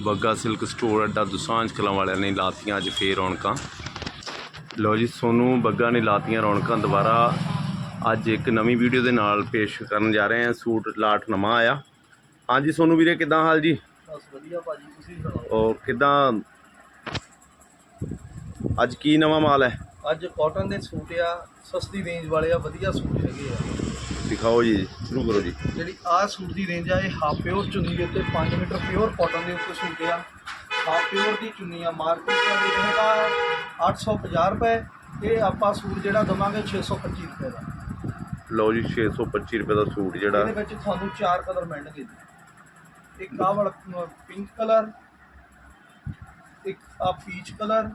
Bagga silk store ਅੱਡਾ ਦੁਸਾਂਝ ਕਲਾਂ ਵਾਲਿਆਂ ਨੇ ਲਾਤੀਆਂ ਅੱਜ ਫੇਰ ਰੌਣਕਾਂ। ਲੋ ਜੀ ਸੋਨੂੰ ਬੱਗਾ ਨੇ ਲਾਤੀਆਂ ਰੌਣਕਾਂ ਦੁਬਾਰਾ। ਅੱਜ ਇੱਕ ਨਵੀਂ ਵੀਡੀਓ ਦੇ ਨਾਲ ਪੇਸ਼ ਕਰਨ ਜਾ ਰਹੇ ਹਾਂ। ਸੂਟ ਲਾਟ ਨਵਾਂ ਆਇਆ। ਹਾਂਜੀ ਸੋਨੂੰ ਵੀਰੇ ਕਿਦਾਂ ਹਾਲ ਜੀ? ਬਸ ਵਧੀਆ ਭਾਜੀ ਤੁਸੀਂ ਸੁਣਾਓ? ਉਹ ਕਿਦਾਂ? ਅੱਜ ਕੀ ਨਵਾਂ ਮਾਲ ਹੈ? ਅੱਜ ਕਾਟਨ ਦੇ ਸੂਟ ਆ ਸਸਤੀ ਰੇਂਜ ਵਾਲੇ ਆ ਵਧੀਆ ਸੂਟ ਹੈਗੇ ਆ। ਦਿਖਾਓ ਜੀ ਸ਼ੁਰੂ ਕਰੋ ਜੀ। ਜਿਹੜੀ ਆਹ ਸੂਟ ਦੀ ਰੇਂਜ ਆ ਇਹ ਹਾਫ ਪਿਓਰ ਚੁੰਨੀ ਦੇ ਉੱਤੇ 5 ਮੀਟਰ ਪਿਓਰ ਕਾਟਨ ਦੇ ਉੱਤੇ ਸੂਟ ਆ। ਹਾਫ ਪਿਓਰ ਦੀ ਚੁੰਨੀ ਆ ਮਾਰਕੀਟ ਦਾ ਰੇਟ ਹੈਗਾ 850 ਰੁਪਏ ਇਹ ਆਪਾਂ ਸੂਟ ਜਿਹੜਾ ਦਵਾਂਗੇ 625 ਰੁਪਏ ਦਾ। ਲਓ ਜੀ 625 ਰੁਪਏ ਦਾ ਸੂਟ ਜਿਹੜਾ। ਇਹਦੇ ਵਿੱਚ ਤੁਹਾਨੂੰ ਚਾਰ ਕਲਰ ਮਿਲਣਗੇ ਜੀ। ਇੱਕ ਆਹ ਵਾਲਾ ਪਿੰਕ ਕਲਰ ਇੱਕ ਆ ਪੀਚ ਕਲਰ।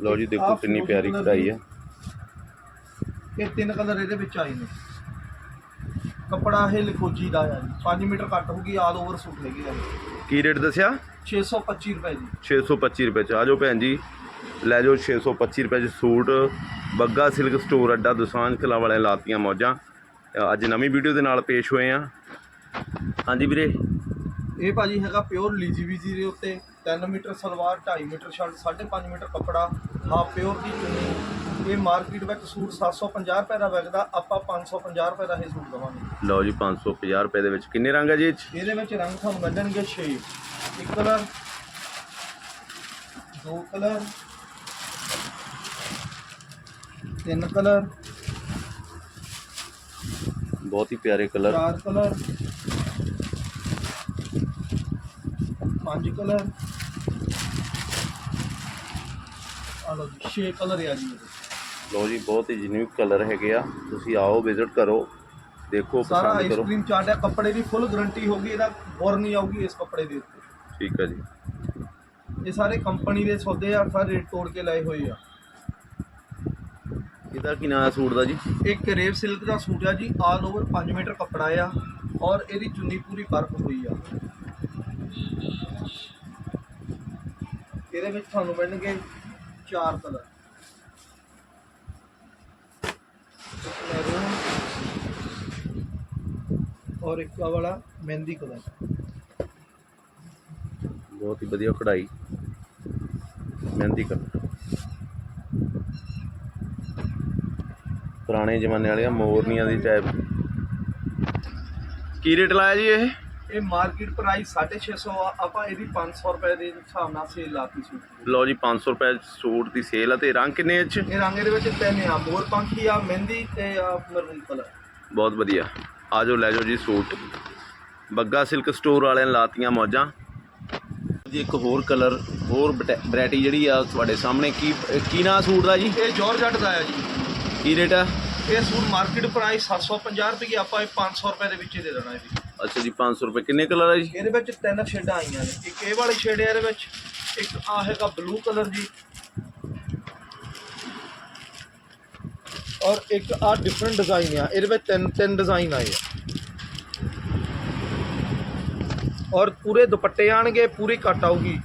ਲਓ ਜੀ ਦੇਖੋ ਕਿੰਨੀ ਪਿਆਰੀ ਕਢਾਈ। ਹੈ ਇਹ ਤਿੰਨ ਕਲਰ ਇਹਦੇ ਵਿੱਚ ਆਏ ਨੇ। ਕੱਪੜਾ ਇਹ ਲਿਖੋਜੀ ਦਾ ਆ ਜੀ। 5 ਮੀਟਰ ਕੱਟ ਹੋਊਗੀ ਆਲ ਓਵਰ ਸੂਟ ਹੈਗੇ ਆ ਕੀ ਰੇਟ ਦੱਸਿਆ? 625 ਰੁਪਏ ਜੀ। 625 ਰੁਪਏ ਚ। ਆਜੋ ਭੈਣ ਜੀ। ਲੈ ਜਾਓ 625 ਰੁਪਏ ਚ ਸੂਟ। ਬੱਗਾ ਸਿਲਕ ਸਟੋਰ ਅੱਡਾ ਦੁਸਾਂਝ ਕਲਾਂ ਵਾਲੇ ਲਾਤੀਆਂ ਮੌਜਾਂ। ਅੱਜ ਨਵੀਂ ਵੀਡੀਓ ਦੇ ਨਾਲ ਪੇਸ਼ ਹੋਏ ਆ। ਹਾਂਜੀ ਵੀਰੇ। ਇਹ ਭਾਜੀ ਹੈਗਾ ਪਿਓਰ ਲੀਜੀ ਵੀਜੀ ਦੇ ਉੱਤੇ। 3 metre salwar 2.5 metre shirt 5.5 metre ਕੱਪੜਾ। ਹਾਫ ਪਿਓਰ ਦੀ ਚੁੰਨੀ। ਇਹ ਮਾਰਕੀਟ ਵਿੱਚ ਸੂਟ 750 ਰੁਪਏ ਦਾ ਵਿਕਦਾ ਆਪਾਂ 550 ਰੁਪਏ ਦਾ ਇਹ ਸੂਟ ਦਵਾਂਗੇ। ਲਓ ਜੀ 550 ਰੁਪਏ ਦੇ ਵਿੱਚ ਕਿੰਨੇ ਰੰਗ ਹੈ ਜੀ ਇਹ 'ਚ? ਇਹਦੇ ਵਿੱਚ ਰੰਗ ਤੁਹਾਨੂੰ ਮਿਲਣਗੇ 6 ਇੱਕ ਕਲਰ ਦੋ ਕਲਰ ਤਿੰਨ ਕਲਰ ਬਹੁਤ ਹੀ ਪਿਆਰੇ ਕਲਰ। ਚਾਰ ਕਲਰ ਪੰਜ ਕਲਰ। ਆ ਲਓ ਜੀ 6 ਕਲਰ ਆ ਜੀ ਇਹਦੇ। ਲਓ ਜੀ ਬਹੁਤ ਹੀ ਜਨੂਕ ਕਲਰ ਹੈਗੇ ਆ। ਤੁਸੀਂ ਆਓ ਵਿਜ਼ਿਟ ਕਰੋ ਦੇਖੋ ਸਾਰਾ ਪਸੰਦ ਕਰੋ ਆਈਸਕ੍ਰੀਮ ਚਾਟ ਹੈ ਕੱਪੜੇ ਦੀ ਫੁੱਲ ਗਾਰੰਟੀ ਹੋਗੀ ਇਹਦਾ ਬੁਰ ਨਹੀਂ ਆਊਗੀ ਇਸ ਕੱਪੜੇ ਦੇ ਉੱਤੇ। ਠੀਕ ਹੈ ਜੀ। ਇਹ ਸਾਰੇ ਕੰਪਨੀ ਦੇ ਸੌਦੇ ਆ ਸਾਰੇ ਰੇਟ ਤੋੜ ਕੇ ਲਾਏ ਹੋਏ ਆ। ਇਹਦਾ ਕੀ ਨਾਮ ਹੈ ਸੂਟ ਦਾ ਜੀ? ਇੱਕ ਕਰੇਵ ਸਿਲਕ ਦਾ ਸੂਟ ਆ ਜੀ ਆਲ ਓਵਰ 5 ਮੀਟਰ ਕੱਪੜਾ ਆ ਔਰ ਇਹਦੀ ਚੁੰਨੀ ਪੂਰੀ ਵਰਕ ਹੋਈ ਆ। ਇਹਦੇ ਵਿੱਚ ਤੁਹਾਨੂੰ ਮਿਲਣਗੇ ਚਾਰ ਕਲਰ ਔਰ ਇੱਕ ਆਹ ਵਾਲਾ ਮਹਿੰਦੀ ਕਲਰ। ਬਹੁਤ ਹੀ ਵਧੀਆ ਕਢਾਈ। ਮਹਿੰਦੀ ਕਲਰ। ਪੁਰਾਣੇ ਜ਼ਮਾਨੇ ਵਾਲੀਆਂ ਮੋਰਨੀਆਂ ਦੀ ਟਾਈਪ ਕੀ ਰੇਟ ਲਾਇਆ ਜੀ ਇਹ? ਇਹ ਮਾਰਕੀਟ ਪ੍ਰਾਈਸ 650 ਆ ਆਪਾਂ ਇਹਦੀ 500 ਰੁਪਏ ਦੇ ਹਿਸਾਬ ਨਾਲ ਸੇਲ ਲਾਤੀ ਸੀ। ਲਓ ਜੀ 500 ਰੁਪਏ ਸੂਟ ਦੀ ਸੇਲ ਆ ਤੇ ਰੰਗ ਕਿੰਨੇ 'ਚ? ਇਹ ਰੰਗ ਦੇ ਵਿੱਚ ਤਿੰਨ ਆ ਮੋਰ ਪੰਖੀ ਆ ਮਹਿੰਦੀ ਤੇ ਆ ਮਰੂਨ ਕਲਰ ਬਹੁਤ ਵਧੀਆ। ਆ ਜਾਓ ਲੈ ਜਾਓ ਜੀ ਸੂਟ। ਬੱਗਾ ਸਿਲਕ ਸਟੋਰ ਵਾਲਿਆਂ ਨੇ ਲਾਤੀਆਂ ਮੌਜਾਂ। ਜੀ ਇੱਕ ਹੋਰ ਕਲਰ ਹੋਰ ਵੈਰਾਈਟੀ ਜਿਹੜੀ ਆ ਤੁਹਾਡੇ ਸਾਹਮਣੇ ਕੀ ਕੀ ਨਾਂ ਸੂਟ ਦਾ ਜੀ? ਇਹ ਜਾਰਜਟ ਦਾ ਆ ਜੀ। ਕੀ ਰੇਟ ਆ? ਇਹ ਸੂਟ ਮਾਰਕੀਟ ਪ੍ਰਾਈਸ 750 ਰੁਪਏ ਆਪਾਂ ਇਹ 500 ਰੁਪਏ ਦੇ ਵਿੱਚ ਹੀ ਦੇ ਦੇਣਾ ਇਹ ਵੀ ਅੱਛਾ ਜੀ 500 ਰੁਪਏ। ਕਿੰਨੇ ਕਲਰ ਆ ਜੀ? ਇਹਦੇ ਵਿੱਚ ਤਿੰਨ ਸ਼ੇਡਾਂ ਆਈਆਂ ਨੇ। ਇੱਕ ਇਹ ਵਾਲੀ ਸ਼ੇਡ ਹੈ ਇਹਦੇ ਵਿੱਚ ਇੱਕ ਆ ਹੈਗਾ ਬਲੂ ਕਲਰ ਜੀ ਔਰ ਇੱਕ ਆ ਡਿਫਰੈਂਟ ਡਿਜ਼ਾਈਨ ਆ। ਇਹਦੇ ਵਿੱਚ ਤਿੰਨ ਤਿੰਨ ਡਿਜ਼ਾਈਨ ਆਏ ਆ। ਔਰ ਪੂਰੇ ਦੁਪੱਟੇ ਆਣਗੇ ਪੂਰੀ ਕੱਟ ਆਊਗੀ।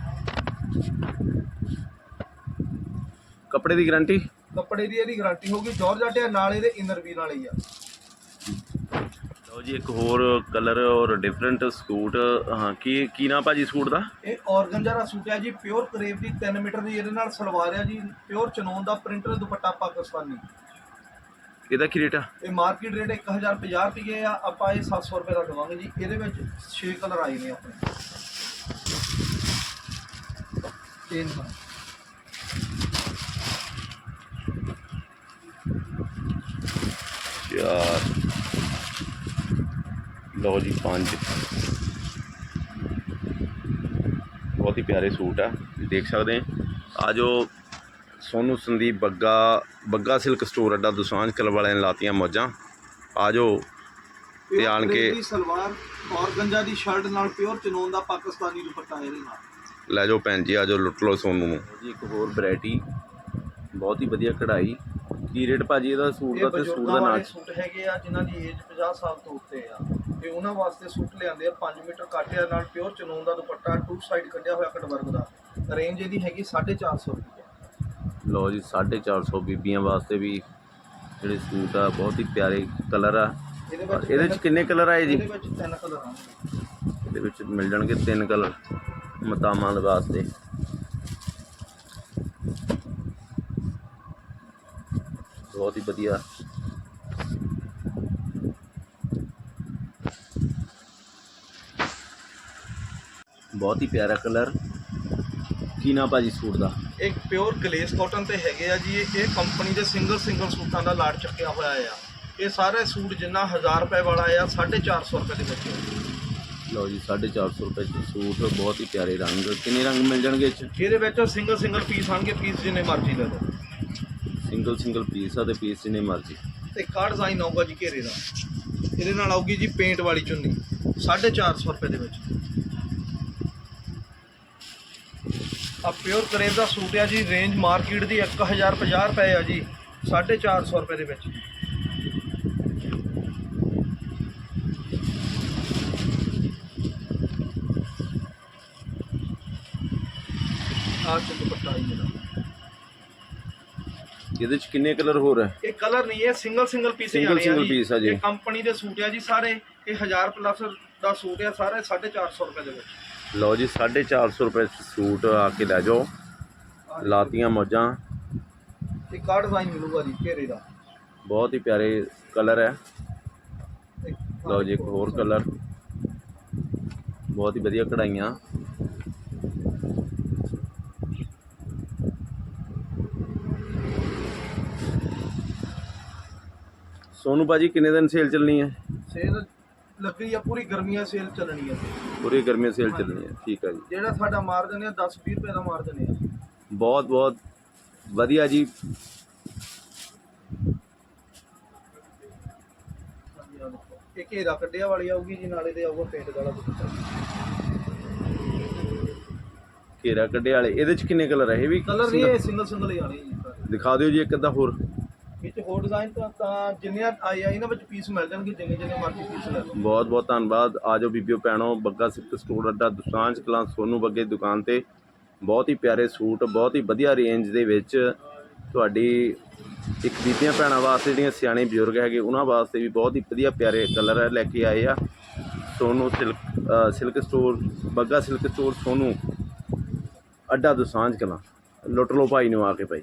ਕੱਪੜੇ ਦੀ ਗਾਰੰਟੀ ਕੱਪੜੇ ਦੀ ਇਹਦੀ ਗਾਰੰਟੀ ਹੋਊਗੀ। ਜਾਰਜਟ ਨਾਲ ਇਹਦੇ ਇਨਰ ਵੀ ਨਾਲ ਹੀ ਆ। ਲਓ ਜੀ ਇੱਕ ਹੋਰ ਕਲਰ ਔਰ ਡਿਫਰੈਂਟ ਸੂਟ ਹਾਂ ਕੀ ਕੀ ਨਾਂ ਭਾਜੀ ਸੂਟ ਦਾ? ਇਹ ਔਰਗੰਜਾ ਦਾ ਸੂਟ ਹੈ ਜੀ ਪਿਓਰ ਕਰੇਪ ਦੀ 3 ਮੀਟਰ ਦੀ ਇਹਦੇ ਨਾਲ ਸਲਵਾਰ ਹੈ ਜੀ ਪਿਓਰ ਚਨੋਨ ਦਾ ਪ੍ਰਿੰਟਰ ਦੁਪੱਟਾ ਪਾਕਿਸਤਾਨੀ। ਇਹਦਾ ਕੀ ਰੇਟ ਆ? ਇਹ ਮਾਰਕੀਟ ਰੇਟ 1050 ਰੁਪਏ ਆ ਆਪਾਂ ਇਹ 700 ਰੁਪਏ ਦਾ ਦਵਾਂਗੇ ਜੀ ਇਹਦੇ ਵਿੱਚ 6 ਕਲਰ ਆਏ ਨੇ ਆਪਣੇ। ਤਿੰਨ ਚਾਰ। ਲਓ ਜੀ ਪੰਜ। ਬਹੁਤ ਹੀ ਪਿਆਰੇ ਸੂਟ ਆ। ਦੇਖ ਸਕਦੇ ਆ। ਜੋ ਸੋਨੂ ਸੰਦੀਪ ਬੱਗਾ ਬੱਗਾ ਸਿਲਕ ਸਟੋਰ ਅੱਡਾ ਦੁਸਾਂਝ ਕਲ ਵਾਲਿਆਂ ਨੇ ਲਾਤੀਆਂ ਮੌਜਾਂ। ਆ ਜੋ ਤੇ ਆਣ ਕੇ ਦੀ ਸਲਵਾਰ ਔਰਗੰਜਾ ਦੀ ਸ਼ਰਟ ਨਾਲ ਪਿਓਰ ਚਨੋਨ ਦਾ ਪਾਕਿਸਤਾਨੀ ਦੁਪੱਟਾ ਇਹਦੇ ਨਾਲ। ਲੈ ਜਾਓ ਭੈਣ ਜੀ ਆ ਜਾਓ ਲੁੱਟ ਲਓ ਸੋਨੂ ਨੂੰ। ਜੀ ਇੱਕ ਹੋਰ ਵੈਰਾਈਟੀ ਬਹੁਤ ਹੀ ਵਧੀਆ ਕਢਾਈ। ਕੀ ਰੇਟ ਭਾਜੀ ਇਹਦਾ ਸੂਟ ਦਾ ਤੇ ਸੂਟ ਦਾ ਸੂਟ ਹੈਗੇ ਆ ਜਿਨ੍ਹਾਂ ਦੀ ਏਜ 50 ਸਾਲ ਤੋਂ ਉੱਤੇ ਆ। ਤੇ ਉਹਨਾਂ ਵਾਸਤੇ ਸੂਟ ਲਿਆਂਦੇ ਆ 5 ਮੀਟਰ ਕਾਟਿਆ ਨਾਲ ਪਿਓਰ ਚਨੋਨ ਦਾ ਦੁਪੱਟਾ ਟੂ ਸਾਈਡ ਕੱਢਿਆ ਹੋਇਆ ਕਟਵਰਕ ਦਾ। ਰੇਂਜ ਇਹਦੀ ਹੈਗੀ 450 ਰੁਪਏ। ਲਓ ਜੀ 450 ਬੀਬੀਆਂ ਵਾਸਤੇ ਵੀ ਜਿਹੜੇ ਸੂਟ ਆ ਬਹੁਤ ਹੀ ਪਿਆਰੇ ਕਲਰ ਆ। ਇਹਦੇ ਵਿੱਚ ਇਹਦੇ ਵਿੱਚ ਕਿੰਨੇ ਕਲਰ ਆਏ ਜੀ? ਇਹਦੇ ਵਿੱਚ ਤਿੰਨ ਕਲਰ ਆਉਣਗੇ। ਇਹਦੇ ਵਿੱਚ ਮਿਲ ਜਾਣਗੇ ਤਿੰਨ ਕਲਰ ਮਤਾਮਾਂ ਦੇ ਵਾਸਤੇ। ਬਹੁਤ ਹੀ ਵਧੀਆ ਬਹੁਤ ਹੀ ਪਿਆਰਾ ਕਲਰ। ਕੀ ਨਾ ਭਾਜੀ ਸੂਟ ਦਾ? ਇੱਕ ਪਿਓਰ ਗਲੇਸ ਕਾਟਨ ਤੇ ਹੈਗੇ ਆ ਜੀ। ਇਹ ਕੰਪਨੀ ਦੇ ਸਿੰਗਲ ਸਿੰਗਲ ਸੂਟਾਂ ਦਾ ਲਾਟ ਚੱਕਿਆ ਹੋਇਆ ਆ। ਇਹ ਸਾਰੇ ਸੂਟ ਜਿੰਨਾ 1000 ਰੁਪਏ ਵਾਲਾ ਆ 450 ਰੁਪਏ ਦੇ ਵਿੱਚ ਲਓ ਜੀ 450 ਰੁਪਏ ਚ ਸੂਟ ਬਹੁਤ ਹੀ ਪਿਆਰੇ ਰੰਗ। ਕਿੰਨੇ ਰੰਗ ਮਿਲ ਜਾਣਗੇ ਇਹ ਚ? ਇਹਦੇ ਵਿੱਚ ਸਿੰਗਲ ਸਿੰਗਲ ਪੀਸ ਆਣਗੇ ਪੀਸ ਜਿੰਨੇ ਮਰਜ਼ੀ ਲੈ ਲਓ। ਸਿੰਗਲ ਸਿੰਗਲ ਪੀਸ ਆ ਤੇ ਪੀਸ ਜਿੰਨੇ ਮਰਜ਼ੀ। ਤੇ ਕਾਰਡ ਡਿਜ਼ਾਈਨ ਆਊਗਾ ਜੀ ਘੇਰੇ ਦਾ? ਇਹਦੇ ਨਾਲ ਆਊਗੀ ਜੀ ਪੇਂਟ ਵਾਲੀ ਚੁੰਨੀ 450 ਰੁਪਏ ਦੇ ਵਿੱਚ। ਆ ਪਿਓਰ ਕਰੇਵ ਦਾ ਸੂਟ ਆ ਜੀ ਰੇਂਜ ਮਾਰਕੀਟ ਦੀ 1050 ਰੁਪਏ ਆ ਜੀ 450 ਰੁਪਏ ਦੇ ਵਿੱਚ। ਆ ਜੀ ਇਹਦਾ ਚ ਕਿੰਨੇ ਕਲਰ ਹੋਰ ਹੈ ਇਹ ਕਲਰ ਨਹੀਂ ਇਹ single single piece Single single piece ਆ ਜੀ। ਇਹ ਕੰਪਨੀ ਦੇ ਸੂਟ ਆ ਜੀ ਸਾਰੇ ਇਹ 1000 ਪਲੱਸ ਦਾ ਸੂਟ ਆ ਸਾਰੇ 450 ਰੁਪਏ ਦੇ ਵਿੱਚ। ਲਓ ਜੀ 450 ਰੁਪਏ ਸੂਟ ਆ ਕੇ ਲੈ ਜਾਓ। ਲਾਤੀਆਂ ਮੌਜਾਂ। ਇਹ ਕਾਰਡ ਡਿਜ਼ਾਈਨ ਮਿਲੂਗਾ ਜੀ ਘੇਰੇ ਦਾ। ਬਹੁਤ ਹੀ ਪਿਆਰੇ ਕਲਰ ਹੈ। ਲਓ ਜੀ ਇੱਕ ਹੋਰ ਕਲਰ। ਬਹੁਤ ਹੀ ਵਧੀਆ ਕਢਾਈਆਂ। ਸੋਨੂ ਭਾਜੀ ਕਿੰਨੇ ਦਿਨ ਸੇਲ ਚੱਲਣੀ ਹੈ? ਸੇਲ ਲੱਗੀ ਆ ਪੂਰੀ ਗਰਮੀਆਂ ਸੇਲ ਚੱਲਣੀ ਆ। ਪੂਰੀ ਗਰਮੀ ਸੇਲ ਚੱਲਣੀ ਹੈ। ਠੀਕ ਹੈ ਜੀ। ਜਿਹੜਾ ਸਾਡਾ ਮਾਰਜਨ ਆ 10 20 ਰੁਪਏ ਦਾ ਮਾਰਜਨ ਆ ਬਹੁਤ ਬਹੁਤ ਵਧੀਆ ਜੀ। ਹਾਂਜੀ, ਆਹ ਦੇਖੋ। ਇਹ ਘੇਰਾ ਕੱਢਿਆ ਵਾਲੀ ਆਊਗੀ ਜੀ ਨਾਲੇ ਦੇ ਆਊਗਾ ਪੇਂਟ ਵਾਲਾ ਦੁਪੱਟਾ। ਘੇਰਾ ਕੱਢੇ ਵਾਲੇ। ਇਹਦੇ ਚ ਕਿੰਨੇ ਕਲਰ ਹੈ ਇਹ ਵੀ ਕਲਰ ਨਹੀਂ ਇਹ ਸਿੰਗਲ ਸਿੰਗਲ ਹੀ ਆਣੀ ਜੀ। ਦਿਖਾ ਦਿਓ ਜੀ ਇੱਕ ਅੱਧਾ ਹੋਰ। ਇਹ ਡਿਜ਼ਾਈਨ ਤਾਂ ਤਾਂ ਜਿੰਨੇ ਆਏ ਆ, ਇਹਨਾਂ ਵਿੱਚ ਪੀਸ ਮਿਲ ਜਾਣਗੇ, ਜਿੰਨੇ ਜਿੰਨੇ ਮਰਜ਼ੀ ਪੀਸ ਲੈ ਲਓ। ਬਹੁਤ ਬਹੁਤ ਧੰਨਵਾਦ। ਆਜੋ ਬੀਬੀਓ ਭੈਣੋ, ਬੱਗਾ ਸਿਲਕ ਸਟੋਰ ਅੱਡਾ ਦੁਸਾਂਝ ਕਲਾਂ ਸੋਨੂ ਬੱਗੇ ਦੁਕਾਨ ਤੇ। ਬਹੁਤ ਹੀ ਪਿਆਰੇ ਸੂਟ, ਬਹੁਤ ਹੀ ਵਧੀਆ ਰੇਂਜ ਦੇ ਵਿੱਚ ਤੁਹਾਡੀ ਇੱਕ ਬੀਬੀਆਂ ਭੈਣਾਂ ਵਾਸਤੇ ਜਿਹੜੀਆਂ ਸਿਆਣੇ ਬਜ਼ੁਰਗ ਹੈਗੇ, ਉਹਨਾਂ ਵਾਸਤੇ ਵੀ ਬਹੁਤ ਹੀ ਵਧੀਆ ਪਿਆਰੇ ਕਲਰ ਲੈ ਕੇ ਆਏ ਆ। Sonu silk silk store Bagga silk store Sonu Adda Dosanjh Kalan. ਲੁੱਟ ਲਓ ਭਾਈ ਨੂੰ ਆ ਕੇ ਭਾਈ।